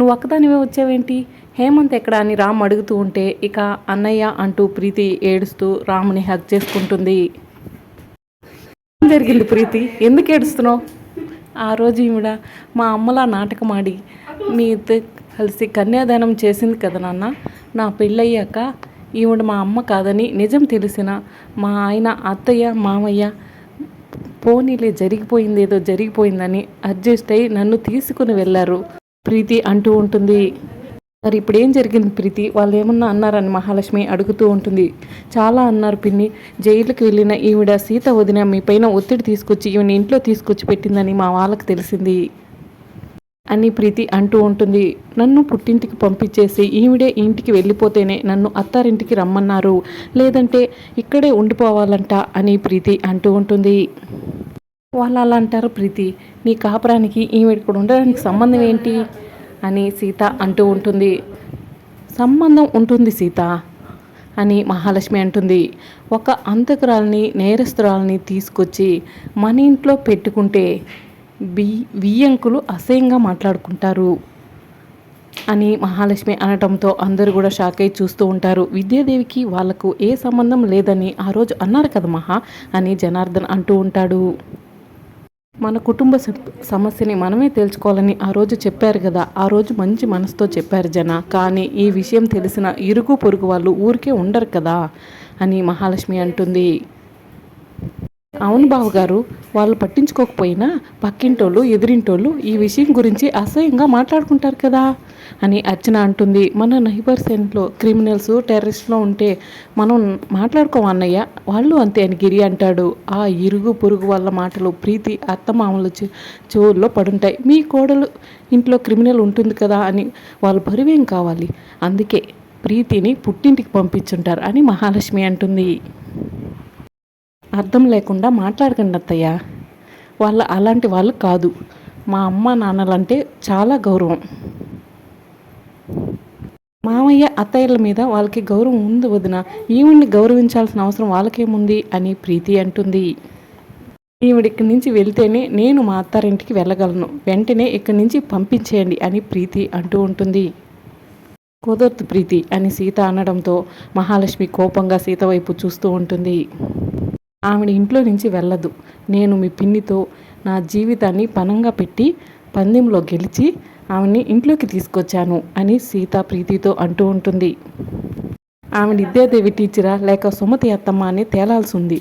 నువ్వు ఒక్కదానివే వచ్చావేంటి? హేమంత్ ఎక్కడ అని రామ్ అడుగుతూ ఉంటే ఇక అన్నయ్య అంటూ ప్రీతి ఏడుస్తూ రాముని హక్ చేసుకుంటుంది. జరిగింది ప్రీతి? ఎందుకు ఏడుస్తున్నావు? ఆ రోజు ఈవిడ మా అమ్మలా నాటకం ఆడి మీతో కలిసి కన్యాదానం చేసింది కదా నాన్న. నా పెళ్ళయ్యాక ఈవిడ మా అమ్మ కాదని నిజం తెలిసిన మా ఆయన అత్తయ్య మామయ్య పోనీలే జరిగిపోయింది ఏదో జరిగిపోయిందని అడ్జస్ట్ అయ్యి నన్ను తీసుకుని వెళ్ళారు. ప్రీతి అంటూ ఉంటుంది. మరి ఇప్పుడు ఏం జరిగింది ప్రీతి? వాళ్ళు ఏమన్నా అన్నారని మహాలక్ష్మి అడుగుతూ ఉంటుంది. చాలా అన్నారు పిన్ని. జైలుకి వెళ్ళిన ఈవిడ సీత వదిన మీ పైన ఒత్తిడి తీసుకొచ్చి ఈవిని ఇంట్లో తీసుకొచ్చి పెట్టిందని మా వాళ్ళకి తెలిసింది అని ప్రీతి అంటూ ఉంటుంది. నన్ను పుట్టింటికి పంపించేసి ఈవిడే ఇంటికి వెళ్ళిపోతేనే నన్ను అత్తారింటికి రమ్మన్నారు. లేదంటే ఇక్కడే ఉండిపోవాలంట అని ప్రీతి అంటూ ఉంటుంది. వాళ్ళు అలా అంటారు ప్రీతి. నీ కాపురానికి ఈవిడ కూడా ఉండడానికి సంబంధం ఏంటి? అని సీత అంటూ ఉంటుంది. సంబంధం ఉంటుంది సీత అని మహాలక్ష్మి అంటుంది. ఒక అంతకురాలని నేరస్తురాలని తీసుకొచ్చి మన ఇంట్లో పెట్టుకుంటే బి బియ్యంకులు అసహ్యంగా మాట్లాడుకుంటారు అని మహాలక్ష్మి అనటంతో అందరూ కూడా షాక్ అయి చూస్తూ ఉంటారు. విద్యాదేవికి వాళ్ళకు ఏ సంబంధం లేదని ఆ రోజు అన్నారు కదా మహా అని జనార్దన్ అంటూ ఉంటాడు. మన కుటుంబ సమస్యని మనమే తేల్చుకోవాలని ఆ రోజు చెప్పారు కదా. ఆ రోజు మంచి మనసుతో చెప్పారు జన. కానీ ఈ విషయం తెలిసిన ఇరుగు పొరుగు వాళ్ళు ఊరికే ఉండరు కదా అని మహాలక్ష్మి అంటుంది. అవును బావగారు వాళ్ళు పట్టించుకోకపోయినా పక్కింటోళ్ళు ఎదిరింటోళ్ళు ఈ విషయం గురించి అసహ్యంగా మాట్లాడుకుంటారు కదా అని అర్చన అంటుంది. మన నైబర్స్ ఇంట్లో క్రిమినల్స్ టెర్రరిస్ట్లో ఉంటే మనం మాట్లాడుకోమన్నయ్య వాళ్ళు అంతే అని గిరి అంటాడు. ఆ ఇరుగు పొరుగు వాళ్ళ మాటలు ప్రీతి అత్తమామలు చెవుల్లో పడుంటాయి. మీ కోడలు ఇంట్లో క్రిమినల్ ఉంటుంది కదా అని వాళ్ళు బరువేం కావాలి? అందుకే ప్రీతిని పుట్టింటికి పంపించుంటారు అని మహాలక్ష్మి అంటుంది. అర్థం లేకుండా మాట్లాడకండి అత్తయ్య. వాళ్ళ అలాంటి వాళ్ళు కాదు. మా అమ్మ నాన్నలంటే చాలా గౌరవం. మామయ్య అత్తయ్యల మీద వాళ్ళకి గౌరవం ఉంది వదిన. ఈవిడిని గౌరవించాల్సిన అవసరం వాళ్ళకేముంది అని ప్రీతి అంటుంది. ఈవిడ ఇక్కడి నుంచి వెళ్తేనే నేను మా అత్తారింటికి వెళ్ళగలను. వెంటనే ఇక్కడి నుంచి పంపించేయండి అని ప్రీతి అంటూ ఉంటుంది. కుదరదు ప్రీతి అని సీత అనడంతో మహాలక్ష్మి కోపంగా సీత వైపు చూస్తూ ఉంటుంది. ఆవిడ ఇంట్లో నుంచి వెళ్ళదు. నేను మీ పిన్నితో నా జీవితాన్ని పనంగా పెట్టి పందెంలో గెలిచి ఆమెని ఇంట్లోకి తీసుకొచ్చాను అని సీత ప్రీతితో అంటూ ఉంటుంది. ఆమె విద్యాదేవి టీచరా లేక సుమతి అత్తమ్మ అని తేలాల్సి ఉంది.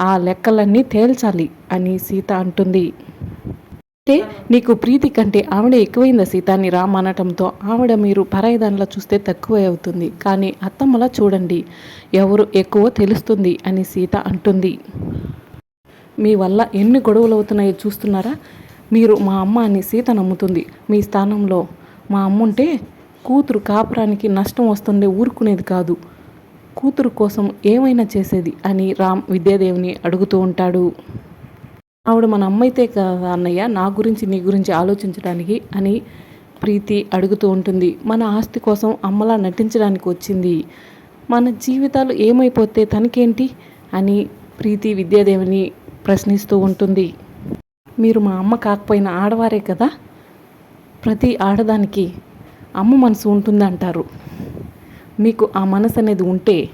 ఆ లెక్కలన్నీ తేల్చాలి అని సీత అంటుంది. అంటే నీకు ప్రీతి కంటే ఆవిడ ఎక్కువైందా సీతాన్ని అని రామ్ అనటంతో ఆవిడ మీరు పరాయిదానిలా చూస్తే తక్కువే అవుతుంది. కానీ అత్తమ్మలా చూడండి. ఎవరు ఎక్కువ తెలుస్తుంది అని సీత అంటుంది. మీ వల్ల ఎన్ని గొడవలు అవుతున్నాయో చూస్తున్నారా? మీరు మా అమ్మ అని సీత నమ్ముతుంది. మీ స్థానంలో మా అమ్మ ఉంటే కూతురు కాపురానికి నష్టం వస్తుండే ఊరుకునేది కాదు. కూతురు కోసం ఏమైనా చేసేది? అని రామ్ విద్యాదేవిని అడుగుతూ ఉంటాడు. ఆవిడ మన అమ్మైతే కదా అన్నయ్య నా గురించి నీ గురించి ఆలోచించడానికి అని ప్రీతి అడుగుతూ ఉంటుంది. మన ఆస్తి కోసం అమ్మలా నటించడానికి వచ్చింది. మన జీవితాలు ఏమైపోతే తనకేంటి అని ప్రీతి విద్యాదేవిని ప్రశ్నిస్తూ ఉంటుంది. మీరు మా అమ్మ కాకపోయినా ఆడవారే కదా? ప్రతి ఆడదానికి అమ్మ మనసు ఉంటుందంటారు. మీకు ఆ మనసు అనేది ఉంటే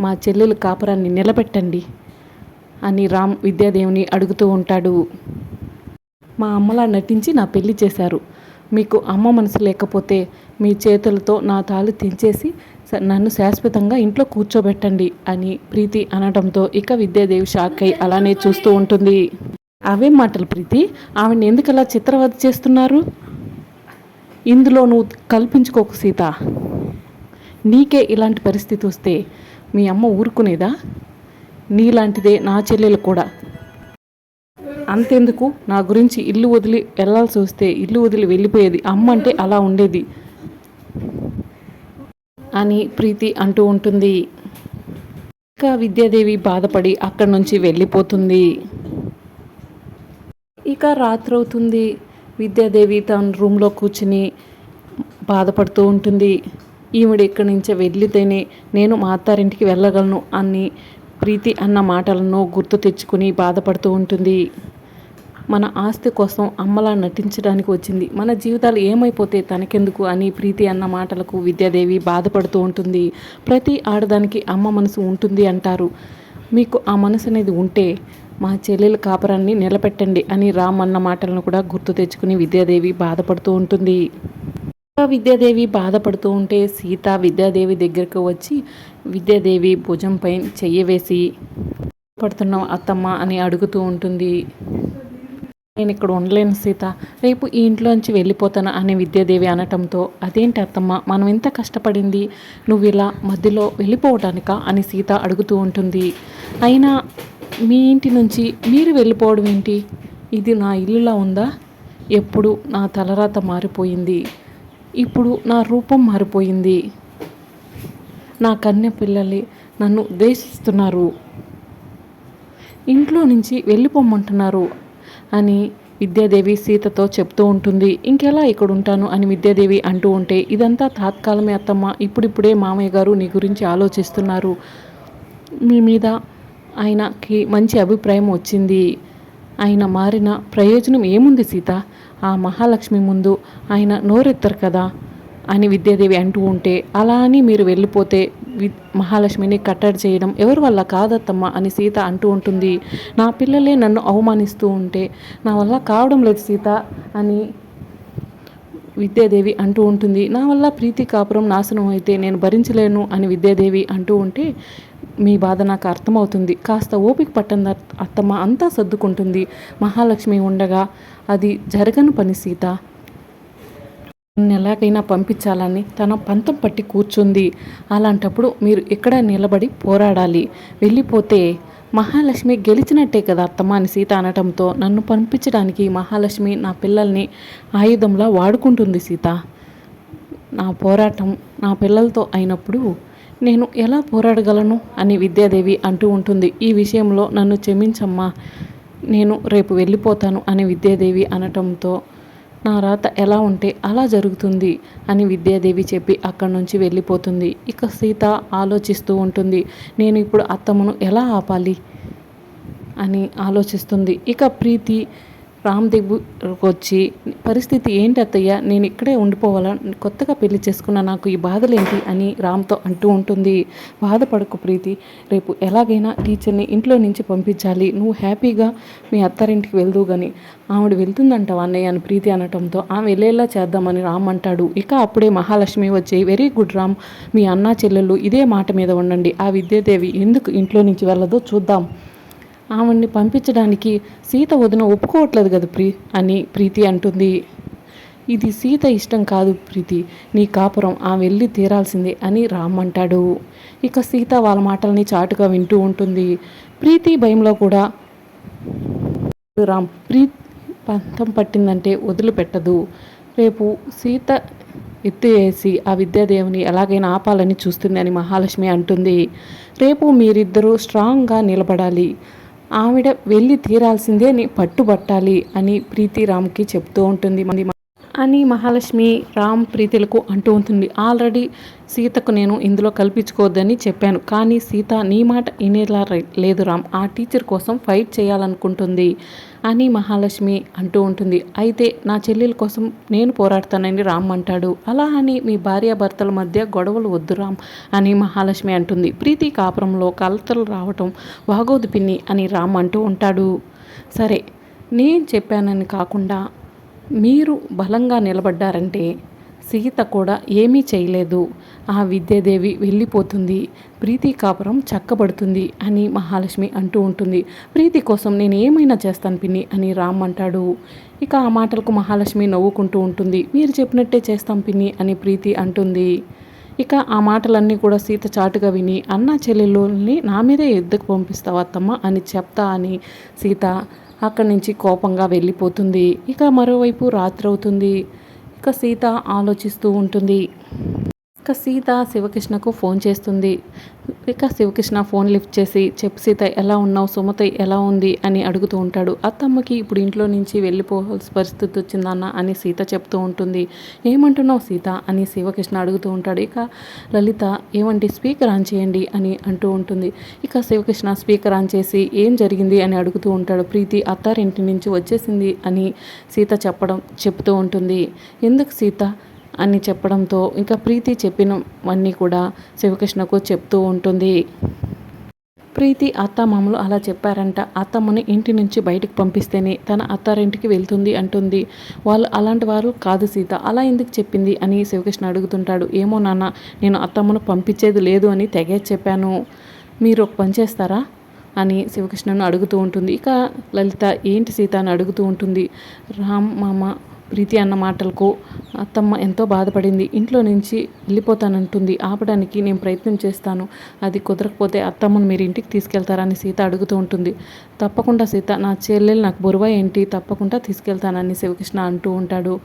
మా చెల్లెలు కాపురాన్ని నిలబెట్టండి. అని రామ్ విద్యాదేవిని అడుగుతూ ఉంటాడు. మా అమ్మలా నటించి నా పెళ్ళి చేశారు. మీకు అమ్మ మనసు లేకపోతే మీ చేతులతో నా తాళి తెంచేసి స- నన్ను శాశ్వతంగా ఇంట్లో కూర్చోబెట్టండి అని ప్రీతి అనడంతో ఇక విద్యాదేవి షాక్ అయి అలానే చూస్తూ ఉంటుంది. అవే మాటలు ప్రీతి? ఆవిడని ఎందుకు అలా చిత్రవద చేస్తున్నారు? ఇందులో నువ్వు కల్పించుకోకు సీత. నీకే ఇలాంటి పరిస్థితి వస్తే మీ అమ్మ ఊరుకునేదా? నీలాంటిదే నా చెల్లెలు కూడా. అంతెందుకు? నా గురించి ఇల్లు వదిలి వెళ్ళాల్సి వస్తే ఇల్లు వదిలి వెళ్ళిపోయేది అమ్మ అంటే అలా ఉండేది. అని ప్రీతి అంటూ ఉంటుంది. ఇక విద్యాదేవి బాధపడి అక్కడి నుంచి వెళ్ళిపోతుంది. ఇక రాత్రి అవుతుంది విద్యాదేవి తన రూమ్లో కూర్చుని బాధపడుతూ ఉంటుంది. ఈవిడ ఇక్కడి నుంచి వెళ్ళితేనే నేను మా అత్తారింటికి వెళ్ళగలను అని ప్రీతి అన్న మాటలను గుర్తు తెచ్చుకుని బాధపడుతూ ఉంటుంది. మన ఆస్తి కోసం అమ్మలా నటించడానికి వచ్చింది. మన జీవితాలు ఏమైపోతే తనకెందుకు అని ప్రీతి అన్న మాటలకు విద్యాదేవి బాధపడుతూ ఉంటుంది. ప్రతి ఆడదానికి అమ్మ మనసు ఉంటుంది అంటారు. మీకు ఆ మనసు అనేది ఉంటే మా చెల్లెల కాపురాన్ని నిలబెట్టండి అని రామ్ అన్న మాటలను కూడా గుర్తు తెచ్చుకుని విద్యాదేవి బాధపడుతూ ఉంటుంది. విద్యాదేవి బాధపడుతూ ఉంటే సీత విద్యాదేవి దగ్గరకు వచ్చి విద్యాదేవి భుజంపై చెయ్యి వేసి పడుతున్నావు అత్తమ్మ అని అడుగుతూ ఉంటుంది. నేను ఇక్కడ ఉండలేను సీత. రేపు ఈ ఇంట్లోంచి వెళ్ళిపోతాను అని విద్యాదేవి అనటంతో అదేంటి అత్తమ్మ మనం ఎంత కష్టపడింది? నువ్వు ఇలా మధ్యలో వెళ్ళిపోవటానికా? అని సీత అడుగుతూ ఉంటుంది. అయినా మీ ఇంటి నుంచి మీరు వెళ్ళిపోవడం ఏంటి? ఇది నా ఇల్లులా ఉందా? ఎప్పుడు నా తలరాత మారిపోయింది. ఇప్పుడు నా రూపం మారిపోయింది. నా కన్య పిల్లలే నన్ను ఉద్దేశిస్తున్నారు. ఇంట్లో నుంచి వెళ్ళిపోమంటున్నారు అని విద్యాదేవి సీతతో చెప్తూ ఉంటుంది. ఇంకెలా ఇక్కడ ఉంటాను అని విద్యాదేవి అంటూ ఉంటే ఇదంతా తాత్కాలమే అత్తమ్మ. ఇప్పుడిప్పుడే మామయ్య గారు నీ గురించి ఆలోచిస్తున్నారు. మీ మీద ఆయనకి మంచి అభిప్రాయం వచ్చింది. ఆయన మారిన ప్రయోజనం ఏముంది సీత? ఆ మహాలక్ష్మి ముందు ఆయన నోరెత్తరు కదా. అని విద్యాదేవి అంటూ ఉంటే అలా అని మీరు వెళ్ళిపోతే వి మహాలక్ష్మిని కట్టడి చేయడం ఎవరి వల్ల కాదత్తమ్మ అని సీత అంటూ ఉంటుంది. నా పిల్లలే నన్ను అవమానిస్తూ ఉంటే నా వల్ల కావడం లేదు సీత అని విద్యాదేవి అంటూ ఉంటుంది. నా వల్ల ప్రీతి కాపురం నాశనం అయితే నేను భరించలేను అని విద్యాదేవి అంటూ ఉంటే మీ బాధ నాకు అర్థమవుతుంది. కాస్త ఓపిక పట్టంది అత్తమ్మ అంతా సర్దుకుంటుంది. మహాలక్ష్మి ఉండగా అది జరగని పని సీత. ఎలాగైనా పంపించాలని తన పంతం పట్టి కూర్చుంది. అలాంటప్పుడు మీరు ఇక్కడ నిలబడి పోరాడాలి. వెళ్ళిపోతే మహాలక్ష్మి గెలిచినట్టే కదా అత్తమ్మ అని సీత అనటంతో నన్ను పంపించడానికి మహాలక్ష్మి నా పిల్లల్ని ఆయుధంలా వాడుకుంటుంది సీత. నా పోరాటం నా పిల్లలతో అయినప్పుడు నేను ఎలా పోరాడగలను అని విద్యాదేవి అంటూ ఉంటుంది. ఈ విషయంలో నన్ను క్షమించమ్మా నేను రేపు వెళ్ళిపోతాను అని విద్యాదేవి అనటంతో నా రాత ఎలా ఉంటే అలా జరుగుతుంది అని విద్యాదేవి చెప్పి అక్కడి నుంచి వెళ్ళిపోతుంది. ఇక సీత ఆలోచిస్తూ ఉంటుంది నేను ఇప్పుడు అత్తమ్మను ఎలా ఆపాలి? అని ఆలోచిస్తుంది. ఇక ప్రీతి రామ్ దగ్గరకు వచ్చి పరిస్థితి ఏంటి అత్తయ్య? నేను ఇక్కడే ఉండిపోవాలా? కొత్తగా పెళ్ళి చేసుకున్న నాకు ఈ బాధలేంటి? అని రామ్తో అంటూ ఉంటుంది. బాధపడకు ప్రీతి. రేపు ఎలాగైనా టీచర్ని ఇంట్లో నుంచి పంపించాలి. నువ్వు హ్యాపీగా మీ అత్తారింటికి వెళ్దు కానీ ఆవిడ వెళ్తుందంట అన్నయ్య? అని ప్రీతి అనటంతో ఆమె వెళ్ళేలా చేద్దామని రామ్ అంటాడు. ఇక అప్పుడే మహాలక్ష్మి వచ్చి వెరీ గుడ్ రామ్ మీ అన్నా చెల్లెళ్ళు ఇదే మాట మీద ఉండండి. ఆ విద్యాదేవి ఎందుకు ఇంట్లో నుంచి వెళ్ళదో చూద్దాం. ఆవిడ్ని పంపించడానికి సీత వదిన ఒప్పుకోవట్లేదు కదా ప్రీ అని ప్రీతి అంటుంది. ఇది సీత ఇష్టం కాదు ప్రీతి నీ కాపురం ఆ వెళ్ళి తీరాల్సిందే అని రామ్ అంటాడు. ఇక సీత వాళ్ళ మాటల్ని చాటుగా వింటూ ఉంటుంది. ప్రీతి భయంలో కూడా రామ్ ప్రీ పంతం పట్టిందంటే వదిలిపెట్టదు. రేపు సీత ఎత్తివేసి ఆ విద్యాదేవిని ఎలాగైనా ఆపాలని చూస్తుంది అని మహాలక్ష్మి అంటుంది. రేపు మీరిద్దరూ స్ట్రాంగ్గా నిలబడాలి. ఆవిడ వెళ్ళి తీరాల్సిందే అని పట్టుబట్టాలి అని ప్రీతి రామ్కి చెప్తూ ఉంటుంది. మంది అని మహాలక్ష్మి రామ్ ప్రీతిలకు అంటూ ఉంటుంది. ఆల్రెడీ సీతకు నేను ఇందులో కల్పించుకోవద్దని చెప్పాను. కానీ సీత నీ మాట ఇనేలా లేదు రామ్. ఆ టీచర్ కోసం ఫైట్ చేయాలనుకుంటుంది అని మహాలక్ష్మి అంటూ ఉంటుంది. అయితే నా చెల్లెల కోసం నేను పోరాడతానని రామ్ అంటాడు. అలా అని మీ భార్యాభర్తల మధ్య గొడవలు వద్దు రామ్ అని మహాలక్ష్మి అంటుంది. ప్రీతి కాపురంలో కలతలు రావటం వాగోదు పిన్ని అని రామ్ అంటూ ఉంటాడు. సరే నేను చెప్పానని కాకుండా మీరు బలంగా నిలబడ్డారంటే సీత కూడా ఏమీ చేయలేదు. ఆ విద్యాదేవి వెళ్ళిపోతుంది. ప్రీతి కాపురం చక్కబడుతుంది అని మహాలక్ష్మి అంటూ ఉంటుంది. ప్రీతి కోసం నేను ఏమైనా చేస్తాను పిన్ని అని రామ్ అంటాడు. ఇక ఆ మాటలకు మహాలక్ష్మి నవ్వుకుంటూ ఉంటుంది. మీరు చెప్పినట్టే చేస్తాం పిన్ని అని ప్రీతి అంటుంది. ఇక ఆ మాటలన్నీ కూడా సీత చాటుగా విని అన్న చెల్లెల్లోని నా మీదే ఎద్దుకు పంపిస్తావా అత్తమ్మ? అని చెప్తా అని సీత అక్కడి నుంచి కోపంగా వెళ్ళిపోతుంది. ఇక మరోవైపు రాత్రి అవుతుంది ఇక సీత ఆలోచిస్తూ ఉంటుంది. ఇక సీత శివకృష్ణకు ఫోన్ చేస్తుంది. ఇక శివకృష్ణ ఫోన్ లిఫ్ట్ చేసి చెప్పు సీత ఎలా ఉన్నావు? సుమత ఎలా ఉంది? అని అడుగుతూ ఉంటాడు. అత్తమ్మకి ఇప్పుడు ఇంట్లో నుంచి వెళ్ళిపోవాల్సిన పరిస్థితి వచ్చిందన్న అని సీత చెప్తూ ఉంటుంది. ఏమంటున్నావు సీత? అని శివకృష్ణ అడుగుతూ ఉంటాడు. ఇక లలిత ఏమంటే స్పీకర్ ఆన్ చేయండి అని అంటూ ఉంటుంది. ఇక శివకృష్ణ స్పీకర్ ఆన్ చేసి ఏం జరిగింది? అని అడుగుతూ ఉంటాడు. ప్రీతి అత్తారింటి నుంచి వచ్చేసింది అని సీత చెప్పడం చెప్తూ ఉంటుంది. ఎందుకు సీత? అని చెప్పడంతో ఇంకా ప్రీతి చెప్పినవన్నీ కూడా శివకృష్ణకు చెప్తూ ఉంటుంది. ప్రీతి అత్తమామలు అలా చెప్పారంట. అత్తమ్మని ఇంటి నుంచి బయటకు పంపిస్తేనే తన అత్తారింటికి వెళ్తుంది అంటుంది. వాళ్ళు అలాంటి వారు కాదు సీత. అలా ఎందుకు చెప్పింది అని శివకృష్ణ అడుగుతుంటాడు. ఏమో నాన్న నేను అత్తమ్మను పంపించేది లేదు అని తెగే చెప్పాను. మీరు ఒక పని చేస్తారా? అని శివకృష్ణను అడుగుతూ ఉంటుంది. ఇక లలిత ఏంటి సీత అని అడుగుతూ ఉంటుంది. రామ్ మామ ప్రీతి అన్న మాటలకు అత్తమ్మ ఎంతో బాధపడింది. ఇంట్లో నుంచి వెళ్ళిపోతానంటుంది. ఆపడానికి నేను ప్రయత్నం చేస్తాను. అది కుదరకపోతే అత్తమ్మను మీరు ఇంటికి తీసుకెళ్తారని సీత అడుగుతూ ఉంటుంది. తప్పకుండా సీత నా చెల్లెలు నాకు బురువ ఏంటి? తప్పకుండా తీసుకెళ్తానని శివకృష్ణ అంటూ ఉంటాడు.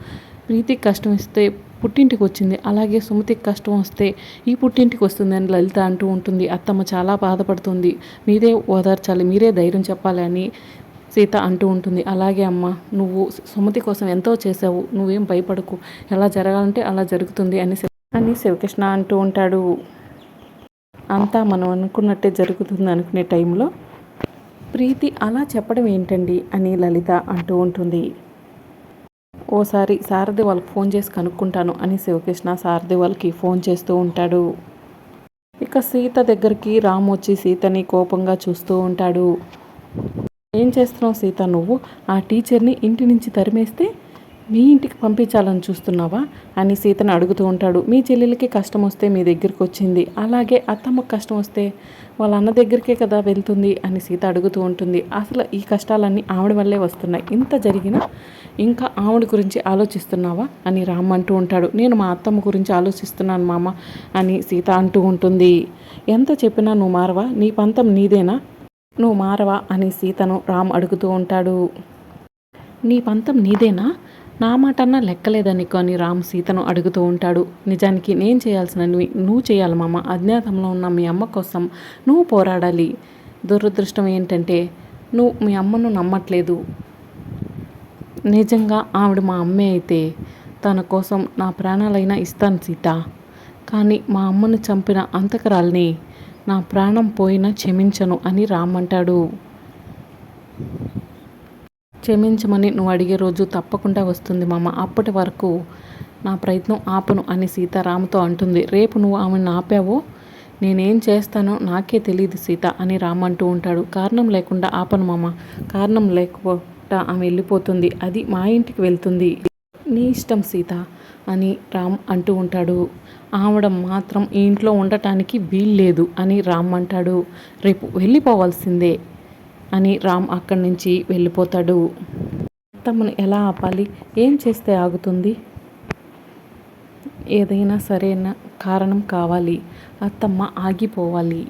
ప్రీతికి కష్టం ఇస్తే పుట్టింటికి వచ్చింది. అలాగే సుమతికి కష్టం వస్తే ఈ పుట్టింటికి వస్తుందని లలిత అంటూ ఉంటుంది. అత్తమ్మ చాలా బాధపడుతుంది. మీరే ఓదార్చాలి మీరే ధైర్యం చెప్పాలి అని సీత అంటూ ఉంటుంది అలాగే అమ్మ నువ్వు సుమతి కోసం ఎంతో చేసావు నువ్వేం భయపడకు ఎలా జరగాలంటే అలా జరుగుతుంది అని అని శివకృష్ణ అంటూ ఉంటాడు. అంతా మనం అనుకున్నట్టే జరుగుతుంది అనుకునే టైంలో ప్రీతి అలా చెప్పడం ఏంటండి అని లలిత అంటూ ఉంటుంది. ఓసారి సారథి వాళ్ళకి ఫోన్ చేసి కనుక్కుంటాను అని శివకృష్ణ సారథి వాళ్ళకి ఫోన్ చేస్తూ ఉంటాడు. ఇక సీత దగ్గరికి రాము వచ్చి సీతని కోపంగా చూస్తూ ఉంటాడు. ఏం చేస్తున్నావు సీత నువ్వు? ఆ టీచర్ని ఇంటి నుంచి తరిమేస్తే మీ ఇంటికి పంపించాలని చూస్తున్నావా? అని సీతను అడుగుతూ ఉంటాడు. మీ చెల్లెలకి కష్టం వస్తే మీ దగ్గరికి వచ్చింది. అలాగే అత్తమ్మకు కష్టం వస్తే వాళ్ళ అన్న దగ్గరికే కదా వెళ్తుంది అని సీత అడుగుతూ ఉంటుంది. అసలు ఈ కష్టాలన్నీ ఆవిడ వల్లే వస్తున్నాయి. ఇంత జరిగినా ఇంకా ఆవిడ గురించి ఆలోచిస్తున్నావా? అని రామ్ అంటూ ఉంటాడు. నేను మా అత్తమ్మ గురించి ఆలోచిస్తున్నాను మామ అని సీత అంటూ ఉంటుంది. ఎంత చెప్పినా నువ్వు మారవా? నీ పంతం నీదేనా? నువ్వు మారవా అని సీతను రామ్ అడుగుతూ ఉంటాడు. నీ పంతం నీదేనా? నా మాటన్నా లెక్కలేదనికో అని రామ్ సీతను అడుగుతూ ఉంటాడు. నిజానికి నేను చేయాల్సినవి నువ్వు చేయాలి మామ. అజ్ఞాతంలో ఉన్న మీ అమ్మ కోసం నువ్వు పోరాడాలి. దురదృష్టం ఏంటంటే నువ్వు మీ అమ్మను నమ్మట్లేదు. నిజంగా ఆవిడ మా అమ్మే అయితే తన కోసం నా ప్రాణాలైనా ఇస్తాను సీత. కానీ మా అమ్మను చంపిన అంతకరాల్ని నా ప్రాణం పోయినా క్షమించను అని రామ్మంటాడు క్షమించమని నువ్వు అడిగే రోజు తప్పకుండా వస్తుంది మామ. అప్పటి వరకు నా ప్రయత్నం ఆపను అని సీతారామతో అంటుంది. రేపు నువ్వు ఆమెను ఆపావో? నేనేం చేస్తానో నాకే తెలియదు సీత అని రామ్ అంటూ ఉంటాడు. కారణం లేకుండా ఆపను మామ. కారణం లేకపోతే ఆమె వెళ్ళిపోతుంది. అది మా ఇంటికి వెళ్తుంది. నీ ఇష్టం సీత అని రామ్ అంటూ ఉంటాడు. ఆవిడ మాత్రం ఈ ఇంట్లో ఉండటానికి వీల్లేదు అని రామ్ అంటాడు. రేపు వెళ్ళిపోవాల్సిందే అని రామ్ అక్కడి నుంచి వెళ్ళిపోతాడు. అత్తమ్మను ఎలా ఆపాలి? ఏం చేస్తే ఆగుతుంది? ఏదైనా సరైన కారణం కావాలి. అత్తమ్మ ఆగిపోవాలి.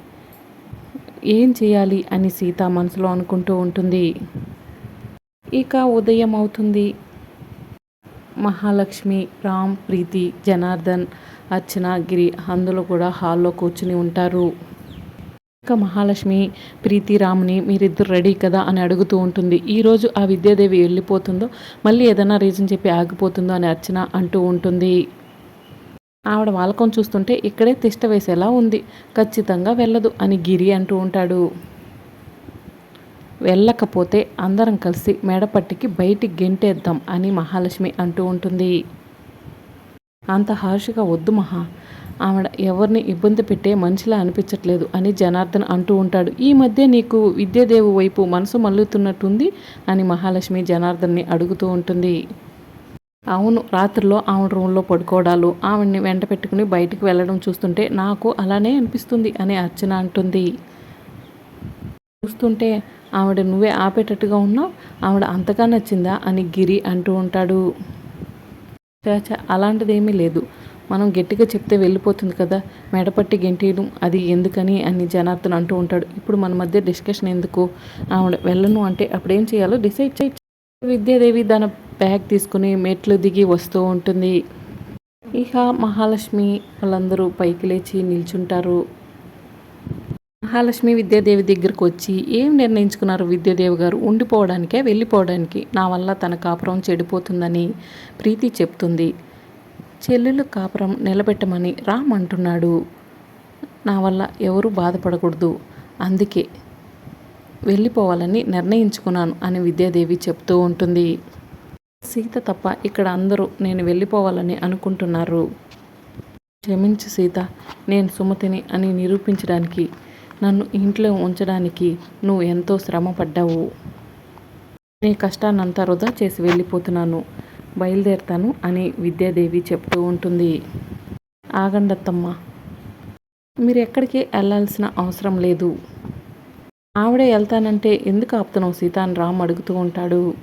ఏం చేయాలి అని సీత మనసులో అనుకుంటూ ఉంటుంది. ఇక ఉదయం అవుతుంది మహాలక్ష్మి రామ్ ప్రీతి జనార్దన్ అర్చన గిరి అందులో కూడా హాల్లో కూర్చుని ఉంటారు. ఇంకా మహాలక్ష్మి ప్రీతి రామ్ని మీరిద్దరు రెడీ కదా అని అడుగుతూ ఉంటుంది. ఈరోజు ఆ విద్యాదేవి వెళ్ళిపోతుందో మళ్ళీ ఏదైనా రీజన్ చెప్పి ఆగిపోతుందో అని అర్చన అంటూ ఉంటుంది. ఆవిడ వాలకం చూస్తుంటే ఇక్కడే తిష్ట వేసేలా ఉంది. ఖచ్చితంగా వెళ్ళదు అని గిరి అంటూ ఉంటాడు. వెళ్ళకపోతే అందరం కలిసి మేడపట్టికి బయటికి గెంటేద్దాం అని మహాలక్ష్మి అంటూ ఉంటుంది. అంత హార్ష్గా వద్దు మహా ఆవిడ ఎవరిని ఇబ్బంది పెట్టే మనిషిలా అనిపించట్లేదు అని జనార్దన్ అంటూ ఉంటాడు. ఈ మధ్య నీకు విద్యాదేవి వైపు మనసు మల్లుతున్నట్టుంది అని మహాలక్ష్మి జనార్దన్ని అడుగుతూ ఉంటుంది. అవును రాత్రిలో ఆవిడ రూమ్లో పడుకోవడాలు ఆవిడ్ని వెంట పెట్టుకుని బయటికి వెళ్ళడం చూస్తుంటే నాకు అలానే అనిపిస్తుంది అని అర్చన అంటుంది. చూస్తుంటే ఆవిడ నువ్వే ఆపేటట్టుగా ఉన్నావు ఆవిడ అంతగా నచ్చిందా అని గిరి అంటూ ఉంటాడు. చాచా అలాంటిదేమీ లేదు. మనం గట్టిగా చెప్తే వెళ్ళిపోతుంది కదా మెడపట్టి గెంటేయడం అది ఎందుకని అని జనార్దన్ అంటూ ఉంటాడు. ఇప్పుడు మన మధ్య డిస్కషన్ ఎందుకు? ఆవిడ వెళ్ళను అంటే అప్పుడేం చేయాలో డిసైడ్ చేయి. విద్యాదేవి తన బ్యాగ్ తీసుకుని మెట్లు దిగి వస్తూ ఉంటుంది. ఇక మహాలక్ష్మి వాళ్ళందరూ పైకి లేచి నిల్చుంటారు. మహాలక్ష్మి విద్యాదేవి దగ్గరకు వచ్చి ఏం నిర్ణయించుకున్నారు విద్యాదేవి గారు? ఉండిపోవడానికే వెళ్ళిపోవడానికి? నా వల్ల తన కాపురం చెడిపోతుందని ప్రీతి చెప్తుంది. చెల్లెలు కాపురం నిలబెట్టమని రామ్ అంటున్నాడు. నా వల్ల ఎవరు బాధపడకూడదు. అందుకే వెళ్ళిపోవాలని నిర్ణయించుకున్నాను అని విద్యాదేవి చెప్తూ ఉంటుంది. సీత తప్ప ఇక్కడ అందరూ నేను వెళ్ళిపోవాలని అనుకుంటున్నారు. క్షమించు సీత నేను సుమతిని అని నిరూపించడానికి నన్ను ఇంట్లో ఉంచడానికి నువ్వు ఎంతో శ్రమ పడ్డావు నీ కష్టాన్నంతా వృధా చేసి వెళ్ళిపోతున్నాను. బయలుదేరుతాను అని విద్యాదేవి చెప్తూ ఉంటుంది. ఆగండత్తమ్మ మీరు ఎక్కడికి వెళ్ళాల్సిన అవసరం లేదు. ఆవిడే వెళ్తానంటే ఎందుకు ఆపుతున్నావు సీతాన్? రామ్ అడుగుతూ ఉంటాడు.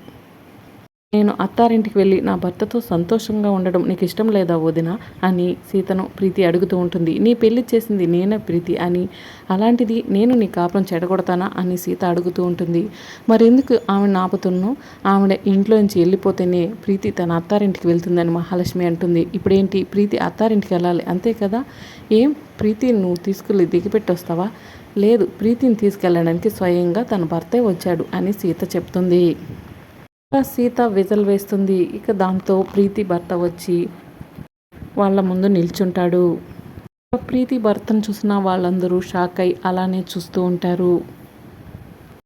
నేను అత్తారింటికి వెళ్ళి నా భర్తతో సంతోషంగా ఉండడం నీకు ఇష్టం లేదా వదిన? అని సీతను ప్రీతి అడుగుతూ ఉంటుంది. నీ పెళ్ళి చేసింది నేనే ప్రీతి అని. అలాంటిది నేను నీ కాపురం చెడగొడతానా? అని సీత అడుగుతూ ఉంటుంది. మరెందుకు ఆమెను ఆపుతున్నావు ఆవిడ ఇంట్లో నుంచి వెళ్ళిపోతేనే ప్రీతి తన అత్తారింటికి వెళ్తుందని మహాలక్ష్మి అంటుంది. ఇప్పుడేంటి? ప్రీతి అత్తారింటికి వెళ్ళాలి. అంతే కదా? ఏం? ప్రీతి నువ్వు తీసుకెళ్ళి దిగిపెట్టొస్తావా? లేదు ప్రీతిని తీసుకెళ్ళడానికి స్వయంగా తన భర్తే వచ్చాడు అని సీత చెప్తుంది. సీత విజల్ వేస్తుంది. ఇక దాంతో ప్రీతి భర్త వచ్చి వాళ్ళ ముందు నిల్చుంటాడు. ప్రీతి భర్తను చూసిన వాళ్ళందరూ షాక్ అయి అలానే చూస్తూ ఉంటారు.